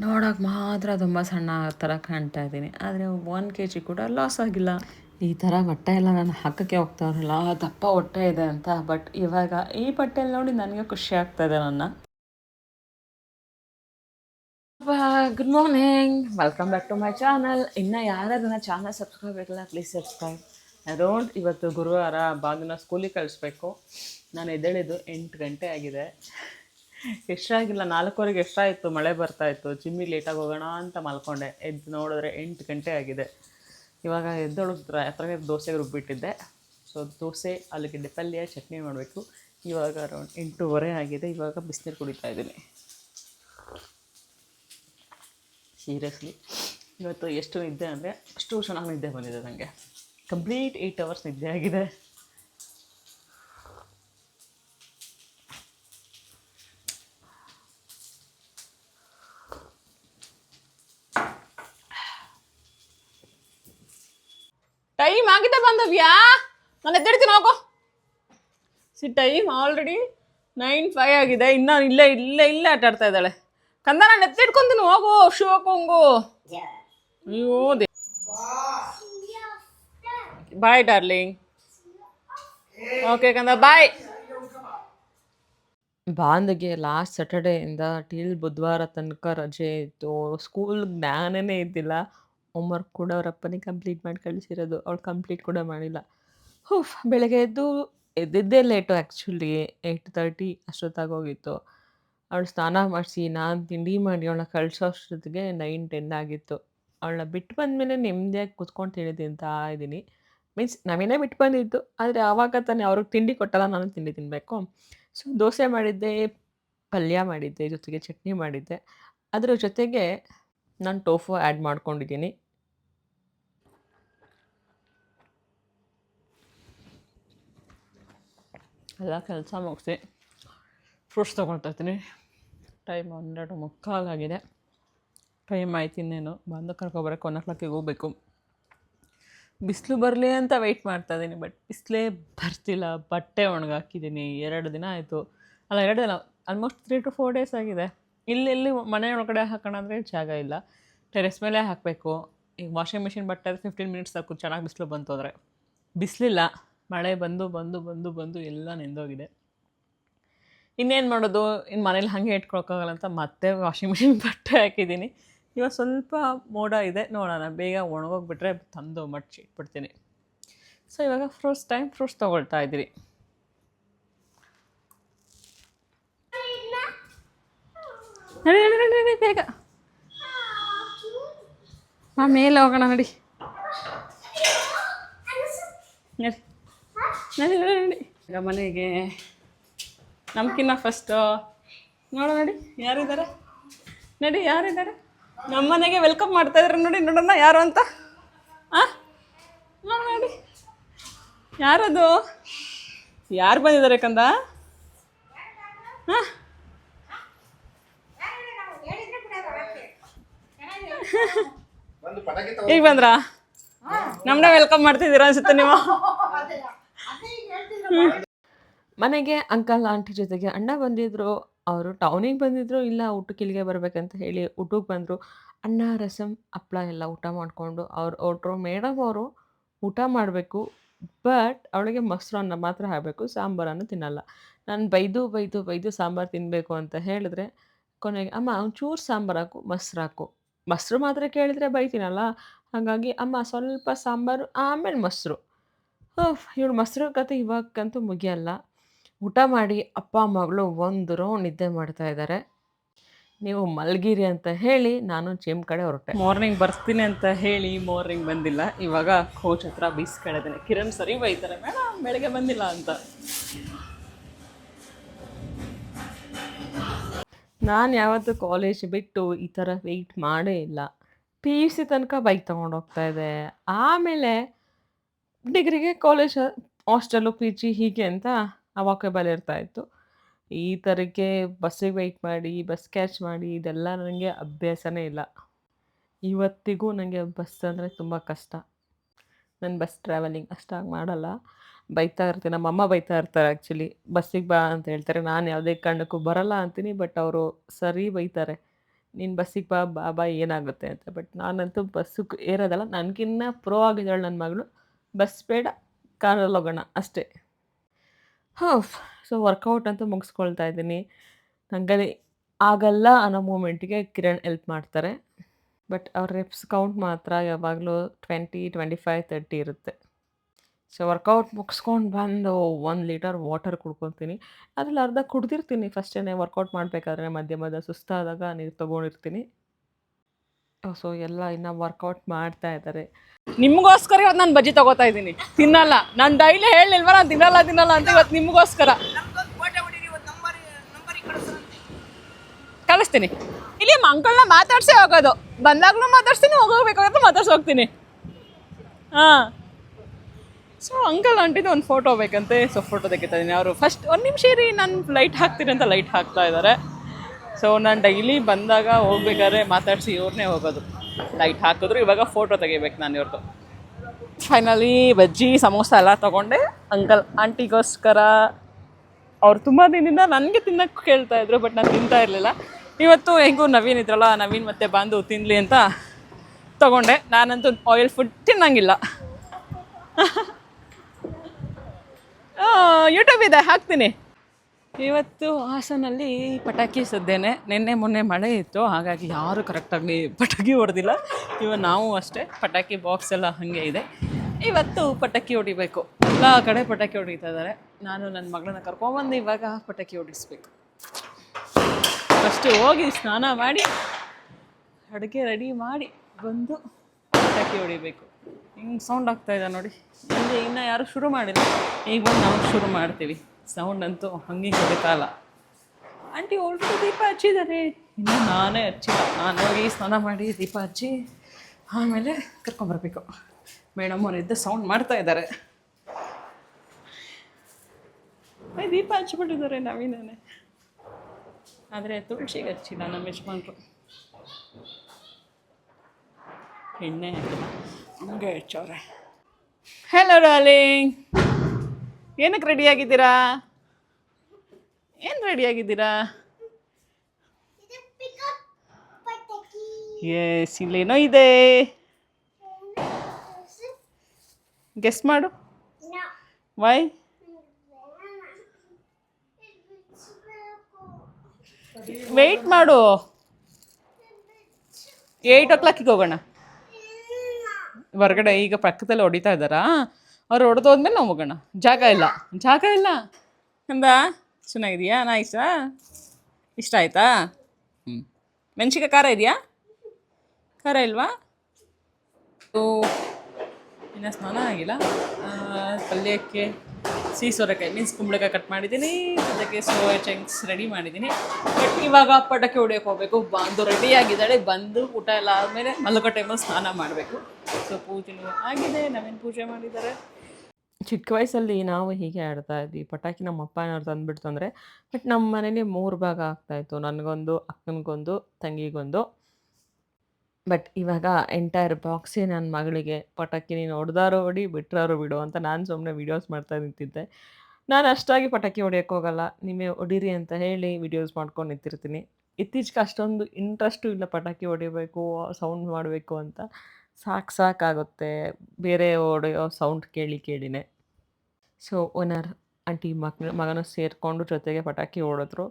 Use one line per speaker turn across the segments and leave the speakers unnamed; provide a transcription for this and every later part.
ನೋಡೋಕೆ ಮಾತ್ರ ತುಂಬ ಸಣ್ಣ ಥರ ಕಾಣ್ತಾ ಇದ್ದೀನಿ. ಆದರೆ ಒನ್ ಕೆ ಜಿ ಕೂಡ ಲಾಸ್ ಆಗಿಲ್ಲ. ಈ ಥರ ಬಟ್ಟೆ ಎಲ್ಲ ನಾನು ಹಾಕೋಕ್ಕೆ ಹೋಗ್ತಾರಲ್ಲ ದಪ್ಪ ಹೊಟ್ಟೆ ಇದೆ ಅಂತ. ಬಟ್ ಇವಾಗ ಈ ಬಟ್ಟೆಯಲ್ಲಿ ನೋಡಿ ನನಗೆ ಖುಷಿ ಆಗ್ತಾ ಇದೆ ನನ್ನ. Good morning welcome back to my channel ಇನ್ನು ಯಾರು ನನ್ನ ಚಾನಲ್ ಸಬ್ಸ್ಕ್ರೈಬ್ ಆಗಿಲ್ಲ ಪ್ಲೀಸ್ ಸಬ್ಸ್ಕ್ರೈಬ್ ರೋಡ್ ಇವತ್ತು ಗುರುವಾರ ಬಾಗಿನ ಸ್ಕೂಲಿಗೆ ಕಳಿಸ್ಬೇಕು. ನಾನು ಎದ್ದೇಳಿದ್ದು ಎಂಟು ಗಂಟೆ ಆಗಿದೆ. ಎಷ್ಟಾಗಿಲ್ಲ, ನಾಲ್ಕುವರೆಗೆ ಎಷ್ಟಾಯಿತು, ಮಳೆ ಬರ್ತಾ ಇತ್ತು ಜಿಮ್ಮಿಗೆ ಲೇಟಾಗಿ ಹೋಗೋಣ ಅಂತ ಮಲ್ಕೊಂಡೆ. ಎದ್ದು ನೋಡಿದ್ರೆ ಎಂಟು ಗಂಟೆ ಆಗಿದೆ. ಇವಾಗ ಎದ್ದೊಳಗಿದ್ರೆ ಹತ್ರ ದೋಸೆಗೆ ರುಬ್ಬಿಟ್ಟಿದ್ದೆ. ಸೊ ದೋಸೆ ಅಲ್ಲಿಗೆ ಪಲ್ಯ, ಚಟ್ನಿ ಮಾಡಬೇಕು. ಇವಾಗ ಅರೌಂಡ್ ಎಂಟೂವರೆ ಆಗಿದೆ. ಇವಾಗ ಬಿಸಿನೀರು ಕುಡಿತಾ ಇದ್ದೀನಿ. ಸೀರಿಯಸ್ಲಿ ಇವತ್ತು ಎಷ್ಟು ನಿದ್ದೆ ಅಂದರೆ ಅಷ್ಟು ಚೆನ್ನಾಗಿ ನಿದ್ದೆ ಬಂದಿದೆ ನನಗೆ ಕಂಪ್ಲೀಟ್ ಏಯ್ಟ್ ಅವರ್ಸ್ ನಿದ್ದೆ ಆಗಿದೆ. ಟೈಮ್ ಆಗಿದೆ ಬಂದವ್ಯಾ ನಾನು ಎದ್ದಿಡ್ತೀನಿ ಹೋಗೋ. See time already nine five ಆಗಿದೆ. ಇನ್ನೂ ಇಲ್ಲೇ ಇಲ್ಲೇ ಇಲ್ಲೇ ಆಟ ಆಡ್ತಾ ಇದ್ದಾಳೆ. ಕಂದ, ನಾನು ಎತ್ತಿಟ್ಕೊಂತೀನಿ ಹೋಗು ಶಿವಕೊಂಗು ಅಯ್ಯೋ, ದೇ ಬಾಯ್ ಡಾರ್ಲಿಂಗ್ ಓಕೆ ಕಂದ ಬಾಯ್ ಬಾಂದ್ಗೆ ಲಾಸ್ಟ್ ಸ್ಯಾಟರ್ಡೇಯಿಂದ ಟಿಲ್ ಬುಧವಾರ ತನಕ ರಜೆ ಇತ್ತು. ಸ್ಕೂಲ್ ಜ್ಞಾನನೇ ಇದ್ದಿಲ್ಲ. ಹೋಮ್ವರ್ಕ್ ಕೂಡ ಅವ್ರ ಅಪ್ಪನೇ ಕಂಪ್ಲೀಟ್ ಮಾಡಿ ಕಳಿಸಿರೋದು, ಅವಳು ಕಂಪ್ಲೀಟ್ ಕೂಡ ಮಾಡಿಲ್ಲ. ಹೂಫ್, ಬೆಳಗ್ಗೆ ಎದ್ದು ಎದ್ದಿದ್ದೇ ಲೇಟು ಆ್ಯಕ್ಚುಲಿ ಏಯ್ಟ್ ತರ್ಟಿ ಅಷ್ಟೊತ್ತಾಗೋಗಿತ್ತು ಅವಳು ಸ್ನಾನ ಮಾಡಿಸಿ, ನಾನು ತಿಂಡಿ ಮಾಡಿ ಅವಳನ್ನ ಕಳಿಸೋ ಅಷ್ಟೊತ್ತಿಗೆ ನೈನ್ ಟೆನ್ ಆಗಿತ್ತು. ಅವಳನ್ನ ಬಿಟ್ಟು ಬಂದಮೇಲೆ ನೆಮ್ಮದಿಯಾಗಿ ಕುತ್ಕೊಂಡು ಅಂತ ಇದ್ದೀನಿ. ಮೀನ್ಸ್ ನಾವೇನೇ ಬಿಟ್ಟು ಬಂದಿದ್ದು, ಆದರೆ ಆವಾಗ ತಾನೇ ಅವ್ರಿಗೆ ತಿಂಡಿ ಕೊಟ್ಟಲ್ಲ, ನಾನು ತಿಂಡಿ ತಿನ್ನಬೇಕು ಸೊ ದೋಸೆ ಮಾಡಿದ್ದೆ, ಪಲ್ಯ ಮಾಡಿದ್ದೆ, ಜೊತೆಗೆ ಚಟ್ನಿ ಮಾಡಿದ್ದೆ. ಅದರ ಜೊತೆಗೆ ನಾನು ಟೋಫು ಆ್ಯಡ್ ಮಾಡ್ಕೊಂಡಿದ್ದೀನಿ. ಎಲ್ಲ ಕೆಲಸ ಮುಗಿಸಿ ಫ್ರೂಟ್ಸ್ ತೊಗೊಳ್ತಾ ಇದ್ದೀನಿ. ಟೈಮ್ ಹನ್ನೆರಡು ಮುಕ್ಕಾಲಾಗಿದೆ ಟೈಮ್ ಆಯ್ತು ಇನ್ನೇನು. ಬಂದು ಕರ್ಕೊಬರಕ್ಕೆ ಒನ್ ಓ ಕ್ಲಾಕಿಗೆ ಹೋಗ್ಬೇಕು. ಬಿಸಿಲು ಬರಲಿ ಅಂತ ವೆಯ್ಟ್ ಮಾಡ್ತಾ ಇದ್ದೀನಿ ಬಟ್ ಬಿಸಿಲೇ ಬರ್ತಿಲ್ಲ. ಬಟ್ಟೆ ಒಣಗಾಕಿದ್ದೀನಿ. ಎರಡು ದಿನ ಆಯಿತು. ಅಲ್ಲ, ಎರಡು ದಿನ. Almost three to four days ಆಗಿದೆ. ಇಲ್ಲೆಲ್ಲಿ ಮನೆ ಒಳಗಡೆ ಹಾಕೋಣ ಅಂದರೆ ಜಾಗ ಇಲ್ಲ. ಟೆರೆಸ್ ಮೇಲೆ ಹಾಕಬೇಕು. ಈಗ ವಾಷಿಂಗ್ ಮಿಷಿನ್ ಬಟ್ಟೆ ಫಿಫ್ಟೀನ್ ಮಿನಿಟ್ಸ್ ಸಾಕು ಚೆನ್ನಾಗಿ ಬಿಸಿಲು ಬಂತು ಅಂದರೆ ಬಿಸಿಲಿಲ್ಲ, ಮಳೆ ಬಂದು ಬಂದು ಬಂದು ಬಂದು ಎಲ್ಲ ನೆಂದೋಗಿದೆ. ಇನ್ನೇನು ಮಾಡೋದು? ಇನ್ನು ಮನೇಲಿ ಹಾಗೆ ಇಟ್ಕೊಳಕ್ಕಾಗಲ್ಲ ಅಂತ ಮತ್ತೆ ವಾಷಿಂಗ್ ಮಿಷಿನ್ ಬಟ್ಟೆ ಹಾಕಿದ್ದೀನಿ. ಇವಾಗ ಸ್ವಲ್ಪ ಮೋಡ ಇದೆ, ನೋಡೋಣ. ಬೇಗ ಒಣಗೋಗ್ಬಿಟ್ರೆ ತಂದು ಮಡ್ಚಿ ಇಟ್ಬಿಡ್ತೀನಿ. ಸೊ ಇವಾಗ ಫ್ರೂಟ್ಸ್ ಟೈಮ್ ಫ್ರೂಟ್ಸ್ ತೊಗೊಳ್ತಾ ಇದ್ದೀರಿ. ನಡಿ ನಡಿ ನಡಿ ಬೇಗ. ಮಾ ಮೇಲೆ ಹೋಗೋಣ, ನಡಿ. ನಡಿ. ನಡಿ ನಡಿ ನಡಿ. ಈಗ ಮನೆಗೆ ನಮ್ಕಿನ್ನ ಫಸ್ಟು ನೋಡೋ, ನಡಿ, ಯಾರಿದ್ದಾರೆ? ನಡಿ, ಯಾರಿದ್ದಾರೆ? ನಮ್ಮ ಮನೆಗೆ ವೆಲ್ಕಮ್ ಮಾಡ್ತಾ ಇದ್ದಾರೆ ನೋಡಿ, ನೋಡೋಣ ಯಾರು ಅಂತ. ಹಾಂ ನೋಡೋಣ ನೋಡಿ. ಯಾರದು? ಯಾರು ಬಂದಿದ್ದಾರೆ ಕಂದ? ಹಾಂ ಈಗ ಬಂದ್ರಾ? ನಮ್ಮನ್ನ ವೆಲ್ಕಮ್ ಮಾಡ್ತಿದ್ದೀರಾ ಅನ್ಸುತ್ತೆ ನೀವು. ಮನೆಗೆ ಅಂಕಲ್ ಆಂಟಿ ಜೊತೆಗೆ ಅಣ್ಣ ಬಂದಿದ್ರು ಅವರು ಟೌನಿಗೆ ಬಂದಿದ್ರು ಇಲ್ಲ ಊಟಕ್ಕೆ ಇಲ್ಲಿಗೆ ಬರ್ಬೇಕಂತ ಹೇಳಿ ಊಟಕ್ಕೆ ಬಂದರು. ಅಣ್ಣ ರಸಮ್ ಹಪ್ಳ ಎಲ್ಲ ಊಟ ಮಾಡಿಕೊಂಡು ಅವ್ರು ಹೊರಟ್ರು ಮೇಡಮ್ ಅವರು ಊಟ ಮಾಡಬೇಕು ಬಟ್ ಅವಳಿಗೆ ಮೊಸರನ್ನ ಮಾತ್ರ ಹಾಕಬೇಕು ಸಾಂಬಾರನ್ನು ತಿನ್ನಲ್ಲ. ನಾನು ಬೈದು ಬೈದು ಬೈದು ಸಾಂಬಾರು ತಿನ್ನಬೇಕು ಅಂತ ಹೇಳಿದ್ರೆ ಕೊನೆಗೆ ಅಮ್ಮ ಒಂಚೂರು ಸಾಂಬಾರು ಹಾಕು ಮೊಸರು ಹಾಕು. ಮೊಸರು ಮಾತ್ರ ಕೇಳಿದರೆ ಬೈತೀನಲ್ಲ? ಹಾಗಾಗಿ ಅಮ್ಮ ಸ್ವಲ್ಪ ಸಾಂಬಾರು, ಆಮೇಲೆ ಮೊಸರು. ಓಹ್, ಇವಳು ಮೊಸರು ಕತೆ ಇವಾಗಂತೂ ಮುಗಿಯಲ್ಲ. ಊಟ ಮಾಡಿ ಅಪ್ಪ, ಮಗಳು ಒಂದು ರೌಂಡ್ ನಿದ್ದೆ ಮಾಡ್ತಾ ಇದ್ದಾರೆ ನೀವು ಮಲಗಿರಿ ಅಂತ ಹೇಳಿ ನಾನು ಜಿಮ್ ಕಡೆ ಹೊರಟೆ. ಮಾರ್ನಿಂಗ್ ಬರ್ತೀನಿ ಅಂತ ಹೇಳಿ ಮಾರ್ನಿಂಗ್ ಬಂದಿಲ್ಲ. ಇವಾಗ ಕೋಚ್ ಹತ್ರ ಬೀಸ್ಕೊಂಡಿದ್ದೇನೆ. ಕಿರಣ್ ಸರಿ ಬೈತಾರೆ. ಮೇಡಮ್ ಬೆಳಗ್ಗೆ ಬಂದಿಲ್ಲ ಅಂತ. ನಾನು ಯಾವತ್ತೂ ಕಾಲೇಜ್ ಬಿಟ್ಟು ಈ ಥರ ವೆಯ್ಟ್ ಮಾಡೇ ಇಲ್ಲ. ಪಿ ಯು ಸಿ ತನಕ ಬೈಕ್ ತೊಗೊಂಡು ಹೋಗ್ತಾ ಇದೆ ಆಮೇಲೆ ಡಿಗ್ರಿಗೆ ಕಾಲೇಜ್ ಹಾಸ್ಟೆಲು ಪಿ ಜಿ ಹೀಗೆ ಅಂತ ವಾಕೇಬಲ್ ಇರ್ತಾ ಇತ್ತು. ಈ ಥರಕ್ಕೆ ಬಸ್ಸಿಗೆ ವೆಯ್ಟ್ ಮಾಡಿ ಬಸ್ ಕ್ಯಾಚ್ ಮಾಡಿ, ಇದೆಲ್ಲ ನನಗೆ ಅಭ್ಯಾಸನೇ ಇಲ್ಲ. ಇವತ್ತಿಗೂ ನನಗೆ ಬಸ್ ಅಂದರೆ ತುಂಬ ಕಷ್ಟ. ನಾನು ಬಸ್ ಟ್ರಾವೆಲಿಂಗ್ ಅಷ್ಟಾಗಿ ಮಾಡಲ್ಲ. ಬೈತಾ ಇರ್ತೀನಿ ನಮ್ಮಮ್ಮ ಬೈತಾ ಇರ್ತಾರೆ ಆ್ಯಕ್ಚುಲಿ ಬಸ್ಸಿಗೆ ಬಾ ಅಂತ ಹೇಳ್ತಾರೆ. ನಾನು ಯಾವುದೇ ಕಾರಣಕ್ಕೂ ಬರಲ್ಲ ಅಂತೀನಿ ಬಟ್ ಅವರು ಸರಿ ಬೈತಾರೆ. ನೀನು ಬಸ್ಸಿಗೆ ಬಾ ಬಾ ಬಾ, ಏನಾಗುತ್ತೆ ಅಂತ. ಬಟ್ ನಾನಂತೂ ಬಸ್ಸಿಗೆ ಏರೋದಲ್ಲ, ನನಗಿನ್ನ ಪ್ರೋ ಆಗಿದ್ದಾಳೆ ನನ್ನ ಮಗಳು. ಬಸ್ ಬೇಡ ಕಾರಲ್ಲಿ ಹೋಗೋಣ, ಅಷ್ಟೇ. ಹಾಂ ಸೊ ವರ್ಕೌಟ್ ಅಂತೂ ಮುಗಿಸ್ಕೊಳ್ತಾ ಇದ್ದೀನಿ. ನನಗಲ್ಲಿ ಆಗಲ್ಲ ಅನ್ನೋ ಮೂಮೆಂಟಿಗೆ ಕಿರಣ್ ಎಲ್ಪ್ ಮಾಡ್ತಾರೆ. ಬಟ್ ಅವ್ರ ರೆಪ್ಸ್ ಕೌಂಟ್ ಮಾತ್ರ ಯಾವಾಗಲೂ ಟ್ವೆಂಟಿ ಟ್ವೆಂಟಿ ಫೈವ್ ತರ್ಟಿ ಇರುತ್ತೆ. ಸೊ ವರ್ಕೌಟ್ ಮುಗಿಸ್ಕೊಂಡು ಬಂದು ಒಂದು ಲೀಟರ್ ವಾಟರ್ ಕುಡ್ಕೊತೀನಿ. ಅದ್ರಲ್ಲಿ ಅರ್ಧ ಕುಡ್ದಿರ್ತೀನಿ ಫಸ್ಟೇ ವರ್ಕೌಟ್ ಮಾಡಬೇಕಾದ್ರೆ ಮಧ್ಯ ಮಧ್ಯ ಸುಸ್ತಾದಾಗ ನೀರು ತೊಗೊಂಡಿರ್ತೀನಿ. ಸೊ ಎಲ್ಲ ಇನ್ನು ವರ್ಕೌಟ್ ಮಾಡ್ತಾ ಇದ್ದಾರೆ
ನಿಮಗೋಸ್ಕರ ಇವತ್ತು ನಾನು ಬಜ್ಜಿ ತಗೋತಾ ಇದ್ದೀನಿ. ತಿನ್ನಲ್ಲ. ನಾನು ಡೈಲಿ ಹೇಳಿಲ್ವ ನಾನು ತಿನ್ನಲ್ಲ ತಿನ್ನಲ್ಲ ಅಂತ ಇವತ್ತು ನಿಮಗೋಸ್ಕರ. ಕಳಿಸ್ತೀನಿ. ಇಲ್ಲಿ ಅಂಕಲ್ನ ಮಾತಾಡ್ಸೇ ಹೋಗೋದು ಬಂದಾಗ್ಲೂ ಮಾತಾಡ್ಸ್ತೀನಿ ಹೋಗಬೇಕಾದ್ರೆ ಮಾತಾಡ್ಸಿ ಹೋಗ್ತೀನಿ ಹಾಂ. ಸೊ ಅಂಕಲ್ ಆಂಟಿದು ಒಂದು ಫೋಟೋ ಬೇಕಂತೆ. ಸೊ ಫೋಟೋ ತೆಗಿತಾ ಇದ್ದೀನಿ ಅವರು ಫಸ್ಟ್ ಒಂದು ನಿಮಿಷ ಇರಿ, ನಾನು ಲೈಟ್ ಹಾಕ್ತೀನಿ ಅಂತ ಲೈಟ್ ಹಾಕ್ತಾ ಇದ್ದಾರೆ ಸೊ ನಾನು ಡೈಲಿ ಬಂದಾಗ ಹೋಗ್ಬೇಕಾದ್ರೆ ಮಾತಾಡಿಸಿ ಇವ್ರನ್ನೇ ಹೋಗೋದು. ಲೈಟ್ ಹಾಕಿದ್ರು ಇವಾಗ ಫೋಟೋ ತೆಗಿಬೇಕು ನಾನು ಇವ್ರದ್ದು ಫೈನಲಿ ಬಜ್ಜಿ ಸಮೋಸ ಎಲ್ಲ ತೊಗೊಂಡೆ. ಅಂಕಲ್ ಆಂಟಿಗೋಸ್ಕರ ಅವ್ರು ತುಂಬ ದಿನದಿಂದ ನನಗೆ ತಿನ್ನಕ್ಕೆ ಕೇಳ್ತಾ ಇದ್ರು ಬಟ್ ನಾನು ತಿಂತಾ ಇರಲಿಲ್ಲ. ಇವತ್ತು ಹೆಂಗೂ ನವೀನ್ ಇದ್ರಲ್ಲ, ನವೀನ್ ಮತ್ತೆ ಬಂದು ತಿನ್ನಲಿ ಅಂತ ತೊಗೊಂಡೆ. ನಾನಂತೂ ಆಯಿಲ್ ಫುಡ್ ತಿನ್ನಂಗಿಲ್ಲ. ಯೂಟ್ಯೂಬ್ ಇದೆ, ಹಾಕ್ತೀನಿ. ಇವತ್ತು ಹಾಸನಲ್ಲಿ ಪಟಾಕಿ ಸದ್ದೇನೆ. ನಿನ್ನೆ ಮೊನ್ನೆ ಮಳೆ ಇತ್ತು, ಹಾಗಾಗಿ ಯಾರು ಕರೆಕ್ಟಾಗಿ ಪಟಾಕಿ ಹೊಡೆದಿಲ್ಲ. ಇವಾಗ ನಾವು ಅಷ್ಟೇ ಪಟಾಕಿ ಬಾಕ್ಸ್ ಎಲ್ಲ ಹಾಗೆ ಇದೆ. ಇವತ್ತು ಪಟಾಕಿ ಹೊಡಿಬೇಕು. ಎಲ್ಲ ಕಡೆ ಪಟಾಕಿ ಹೊಡಿತಾ ಇದ್ದಾರೆ. ನಾನು ನನ್ನ ಮಗಳನ್ನ ಕರ್ಕೊಂಬಂದು ಇವಾಗ ಪಟಾಕಿ ಹೊಡಿಸ್ಬೇಕು. ಫಸ್ಟು ಹೋಗಿ ಸ್ನಾನ ಮಾಡಿ, ಅಡುಗೆ ರೆಡಿ ಮಾಡಿ ಬಂದು ಪಟಾಕಿ ಹೊಡಿಬೇಕು. ಹಿಂಗೆ ಸೌಂಡ್ ಆಗ್ತಾ ಇದೆ ನೋಡಿ. ಇಲ್ಲಿ ಇನ್ನೂ ಯಾರು ಶುರು ಮಾಡಿಲ್ಲ. ಈಗ ಬಂದು ನಾವು ಶುರು ಮಾಡ್ತೀವಿ. ಸೌಂಡ್ ಅಂತೂ ಹಂಗೆ ಹೊಡಿತಾಯಿಲ್ಲ ಆಂಟಿ ಹೊರಟು ದೀಪ ಹಚ್ಚಿದ್ದಾರೆ ಇನ್ನು ನಾನೇ ಹಚ್ಚಿಲ್ಲ. ನಾನು ಹೋಗಿ ಸ್ನಾನ ಮಾಡಿ ದೀಪ ಹಚ್ಚಿ ಆಮೇಲೆ ಕರ್ಕೊಂಬರ್ಬೇಕು. ಮೇಡಮ್ ಎದ್ದು ಸೌಂಡ್ ಮಾಡ್ತಾ ಇದ್ದಾರೆ. ದೀಪ ಹಚ್ಚಿಬಿಟ್ಟಿದ್ದಾರೆ ನವೀನೇ ಆದರೆ ತುಳಸಿಗೆ ಹಚ್ಚಿಲ್ಲ ನಮ್ಮ ಯಜಮಾನ್ರು. ಎಣ್ಣೆ ಹಾಕಿಲ್ಲ. ಹಂಗೆ ಹಲೋ ಡಾರ್ಲಿಂಗ್ ಏನಕ್ಕೆ ರೆಡಿಯಾಗಿದ್ದೀರಾ ಏನು ರೆಡಿಯಾಗಿದ್ದೀರಾ ಎಸ್ ಇಲ್ಲೇನೋ ಇದೆ. ಗೆಸ್ ಮಾಡು. ವೈ ವೆಯ್ಟ್ ಮಾಡು. ಏಯ್ಟ್ ಓ ಕ್ಲಾಕಿಗೆ ಹೋಗೋಣ. ಹೊರಗಡೆ ಈಗ ಪಕ್ಕದಲ್ಲಿ ಹೊಡಿತಾ ಇದ್ದಾರಾ? ಅವ್ರು ಹೊಡೆದೋದ್ಮೇಲೆ ನಾವು ಹೋಗೋಣ. ಜಾಗ ಇಲ್ಲ. ಜಾಗ ಇಲ್ಲ. ಅಂದ ಚೆನ್ನಾಗಿದೆಯಾ? ನಾಯ್ಸಾ ಇಷ್ಟ ಆಯ್ತಾ? ಹ್ಞೂ ಮೆಣಸಿಕಾಯಿ ಖಾರ ಇದೆಯಾ? ಖಾರ ಇಲ್ವಾ? ಇನ್ನು ಸ್ನಾನ ಆಗಿಲ್ಲ. ಪಲ್ಯಕ್ಕೆ ಸಿಹಿ ಸೋರೆಕಾಯಿ ಮೀನ್ಸ್ ಕುಂಬಳಕಾಯಿ ಕಟ್ ಮಾಡಿದ್ದೀನಿ. ಅದಕ್ಕೆ ಸೋಯಾ ಚಂಕ್ಸ್ ರೆಡಿ ಮಾಡಿದ್ದೀನಿ. ಬಟ್ ಇವಾಗ ಪಟಾಕಿ ಹೊಡಿಯೋಕೆ ಹೋಗ್ಬೇಕು. ಬಂದು ರೆಡಿ ಆಗಿದ್ದಾಳೆ. ಬಂದು ಊಟ ಎಲ್ಲ ಆದಮೇಲೆ ಮಲ್ಗೋ ಟೈಮಲ್ಲಿ ಸ್ನಾನ ಮಾಡಬೇಕು. ಸೊ ಆಗಿದೆ, ನಾವೇನು ಪೂಜೆ ಮಾಡಿದ್ದಾರೆ
ಚಿಕ್ಕ ವಯಸ್ಸಲ್ಲಿ ನಾವು ಹೀಗೆ ಆಡ್ತಾ ಇದ್ವಿ. ಪಟಾಕಿ ನಮ್ಮ ಅಪ್ಪ ಏನಾದ್ರು ಅಂದರೆ, ಬಟ್ ನಮ್ಮ ಮನೇಲಿ ಮೂರು ಭಾಗ ಆಗ್ತಾಯಿತ್ತು ನನಗೊಂದು, ಅಕ್ಕನಿಗೊಂದು, ತಂಗಿಗೊಂದು. ಬಟ್ ಇವಾಗ ಎಂಟೈರ್ ಬಾಕ್ಸೇ ನನ್ನ ಮಗಳಿಗೆ. ಪಟಾಕಿ ನೀನು ಹೊಡೆದಾರೋ ಹೊಡಿ, ಬಿಟ್ರಾರೋ ಬಿಡು ಅಂತ ನಾನು ಸುಮ್ಮನೆ ವೀಡಿಯೋಸ್ ಮಾಡ್ತಾ ನಿಂತಿದ್ದೆ. ನಾನು ಅಷ್ಟಾಗಿ ಪಟಾಕಿ ಹೊಡೆಯೋಕ್ಕೆ ಹೋಗಲ್ಲ. ನಿಮಗೆ ಹೊಡೀರಿ ಅಂತ ಹೇಳಿ ವೀಡಿಯೋಸ್ ಮಾಡ್ಕೊಂಡು ನಿಂತಿರ್ತೀನಿ. ಇತ್ತೀಚೆಗೆ ಅಷ್ಟೊಂದು ಇಂಟ್ರೆಸ್ಟು ಇಲ್ಲ ಪಟಾಕಿ ಹೊಡಿಬೇಕು ಸೌಂಡ್ ಮಾಡಬೇಕು ಅಂತ. ಸಾಕು ಸಾಕಾಗುತ್ತೆ ಬೇರೆ ಹೊಡೆಯೋ ಸೌಂಡ್ ಕೇಳಿ ಕೇಳಿನೆ. ಸೊ ಓನರ್ ಆಂಟಿ ಮಕ್, ಮಗನೂ ಸೇರಿಕೊಂಡು ಜೊತೆಗೆ ಪಟಾಕಿ ಹೊಡೆದ್ರು.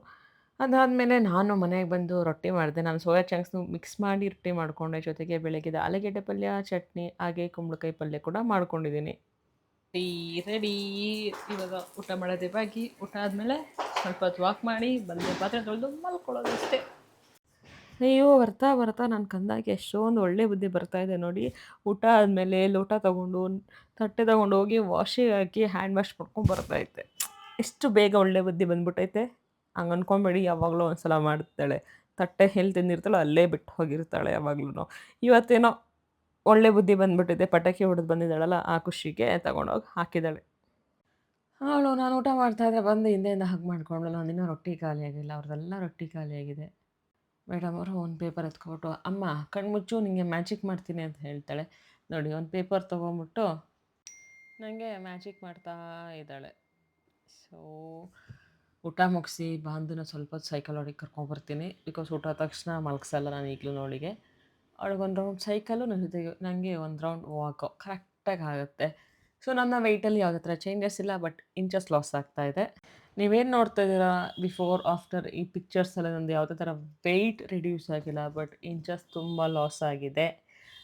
ಅದಾದಮೇಲೆ ನಾನು ಮನೆಗೆ ಬಂದು ರೊಟ್ಟಿ ಮಾಡಿದೆ. ನಾನು ಸೋಯಾ ಚಂಕ್ಸ್ನು ಮಿಕ್ಸ್ ಮಾಡಿ ರೊಟ್ಟಿ ಮಾಡಿಕೊಂಡೆ. ಜೊತೆಗೆ ಬೆಳಗ್ಗೆದ ಆಲೂಗೆಡ್ಡೆ ಪಲ್ಯ, ಚಟ್ನಿ, ಹಾಗೆ ಕುಂಬಳಕಾಯಿ ಪಲ್ಯ ಕೂಡ ಮಾಡ್ಕೊಂಡಿದ್ದೀನಿ.
ರೆಡಿ ಇವಾಗ ಊಟ ಮಾಡೋದೇ ಬಾಕಿ. ಊಟ ಆದಮೇಲೆ ಸ್ವಲ್ಪ ಹೊತ್ತು ವಾಕ್ ಮಾಡಿ ಬಂದು ಪಾತ್ರೆ ತೊಳೆದು ಮಲ್ಕೊಳ್ಳೋದು ಅಷ್ಟೇ.
ಅಯ್ಯೋ, ಬರ್ತಾ ಬರ್ತಾ ನಾನು ಕಂದಾಗೆ ಎಷ್ಟೊಂದು ಒಳ್ಳೆ ಬುದ್ಧಿ ಬರ್ತಾ ಇದೆ ನೋಡಿ. ಊಟ ಆದಮೇಲೆ ಲೋಟ ತಗೊಂಡು, ತಟ್ಟೆ ತಗೊಂಡು ಹೋಗಿ ವಾಷಿಗೆ ಹಾಕಿ ಹ್ಯಾಂಡ್ ವಾಶ್ ಮಾಡ್ಕೊಂಡು ಬರ್ತೈತೆ ಎಷ್ಟು ಬೇಗ ಒಳ್ಳೆ ಬುದ್ಧಿ ಬಂದ್ಬಿಟ್ಟೈತೆ ಹಂಗೆ ಅನ್ಕೊಂಬೇಡಿ ಯಾವಾಗಲೂ ಒಂದು ಸಲ ಮಾಡ್ತಾಳೆ. ತಟ್ಟೆ ಎಲ್ಲಿ ತಿಂದಿರ್ತಾಳೋ ಅಲ್ಲೇ ಬಿಟ್ಟು ಹೋಗಿರ್ತಾಳೆ ಯಾವಾಗ್ಲೂ ಇವತ್ತೇನೋ ಒಳ್ಳೆ ಬುದ್ಧಿ ಬಂದ್ಬಿಟ್ಟಿದೆ, ಪಟಾಕಿ ಹೊಡೆದು ಬಂದಿದ್ದಾಳಲ್ಲ, ಆ ಖುಷಿಗೆ ತಗೊಂಡೋಗಿ ಹಾಕಿದ್ದಾಳೆ. ಅವಳು, ನಾನು ಊಟ ಮಾಡ್ತಾಯಿದ್ರೆ ಬಂದು ಹಿಂದೆಯಿಂದ ಹಾಗೆ ಮಾಡ್ಕೊಂಡಳು ಒಂದಿನ ರೊಟ್ಟಿ ಖಾಲಿ ಆಗಿಲ್ಲ ಅವ್ರದ್ದೆಲ್ಲ ರೊಟ್ಟಿ ಖಾಲಿ ಆಗಿದೆ ಮೇಡಮ್ ಅವರು ಒಂದು ಪೇಪರ್ ಎತ್ಕೊಬಿಟ್ಟು ಅಮ್ಮ, ಕಣ್ಮುಚ್ಚು ನಿಮಗೆ ಮ್ಯಾಜಿಕ್ ಮಾಡ್ತೀನಿ ಅಂತ ಹೇಳ್ತಾಳೆ. ನೋಡಿ, ಒಂದು ಪೇಪರ್ ತೊಗೊಂಬಿಟ್ಟು ನನಗೆ ಮ್ಯಾಜಿಕ್ ಮಾಡ್ತಾ ಇದ್ದಾಳೆ. ಸೊ ಊಟ ಮುಗಿಸಿ ಬಾಂಧನ ಸ್ವಲ್ಪ ಸೈಕಲ್ ಹೊಡಿಗೆ ಕರ್ಕೊಂಡ್ಬರ್ತೀನಿ ಬಿಕಾಸ್ ಊಟ ತಕ್ಷಣ ಮಲಗಿಸಲ್ಲ ನಾನು ಈಗಲೂ ನೋಡಿಗೆ. ಅವಳಿಗೆ ಒಂದು ರೌಂಡ್ ಸೈಕಲ್ಲು ನನ್ನ ಜೊತೆಗೆ ನನಗೆ ಒಂದು ರೌಂಡ್ ವಾಕು ಕರೆಕ್ಟಾಗಿ ಆಗುತ್ತೆ. ಸೊ, ನನ್ನ ವೆಯ್ಟಲ್ಲಿ ಯಾವುದೇ ಥರ ಚೇಂಜಸ್ ಇಲ್ಲ, ಬಟ್ ಇಂಚಸ್ ಲಾಸ್ ಆಗ್ತಾ ಇದೆ. ನೀವೇನು ನೋಡ್ತಾ ಇದ್ದೀರಾ ಬಿಫೋರ್, ಆಫ್ಟರ್ ಈ ಪಿಕ್ಚರ್ಸಲ್ಲಿ ನಂದು ಯಾವುದೇ ಥರ ವೆಯ್ಟ್ ರಿಡ್ಯೂಸ್ ಆಗಿಲ್ಲ, ಬಟ್ ಇಂಚಸ್ ತುಂಬ ಲಾಸ್ ಆಗಿದೆ.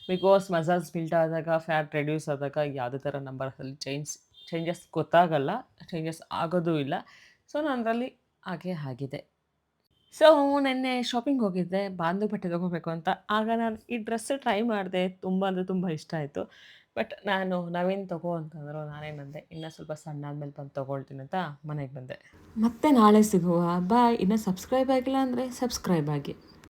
ಬಿಕಾಸ್ ಮಸಲ್ಸ್ ಬಿಲ್ಟ್ ಆದಾಗ, ಫ್ಯಾಟ್ ರೆಡ್ಯೂಸ್ ಆದಾಗ ಯಾವುದೇ ಥರ ನಂಬರ್ಸಲ್ಲಿ ಚೇಂಜ್, ಚೇಂಜಸ್ ಗೊತ್ತಾಗಲ್ಲ, ಚೇಂಜಸ್ ಆಗೋದೂ ಇಲ್ಲ. ಸೊ ನನ್ನಲ್ಲಿ ಹಾಗೆ ಆಗಿದೆ. ಸೊ, ನೆನ್ನೆ ಶಾಪಿಂಗ್ ಹೋಗಿದ್ದೆ ಬಾಂಧು ಬಟ್ಟೆ ತೊಗೋಬೇಕು ಅಂತ. ಆಗ ನಾನು ಈ ಡ್ರೆಸ್ ಟ್ರೈ ಮಾಡಿದೆ, ತುಂಬ ಅಂದರೆ ತುಂಬ ಇಷ್ಟ ಆಯಿತು. ಬಟ್ ನಾನು ನವೀನ್ ತಗೋ ಅಂತಂದರು ನಾನೇನಂದೆ ಇನ್ನೂ ಸ್ವಲ್ಪ ಸಣ್ಣ ಆದಮೇಲೆ ಬಂದು ತೊಗೊಳ್ತೀನಿ ಅಂತ ಮನೆಗೆ ಬಂದೆ. ಮತ್ತೆ ನಾಳೆ ಸಿಗುವ. ಬಾಯ್. ಇನ್ನೂ ಸಬ್ಸ್ಕ್ರೈಬ್ ಆಗಿಲ್ಲ ಅಂದರೆ ಸಬ್ಸ್ಕ್ರೈಬ್ ಆಗಿ.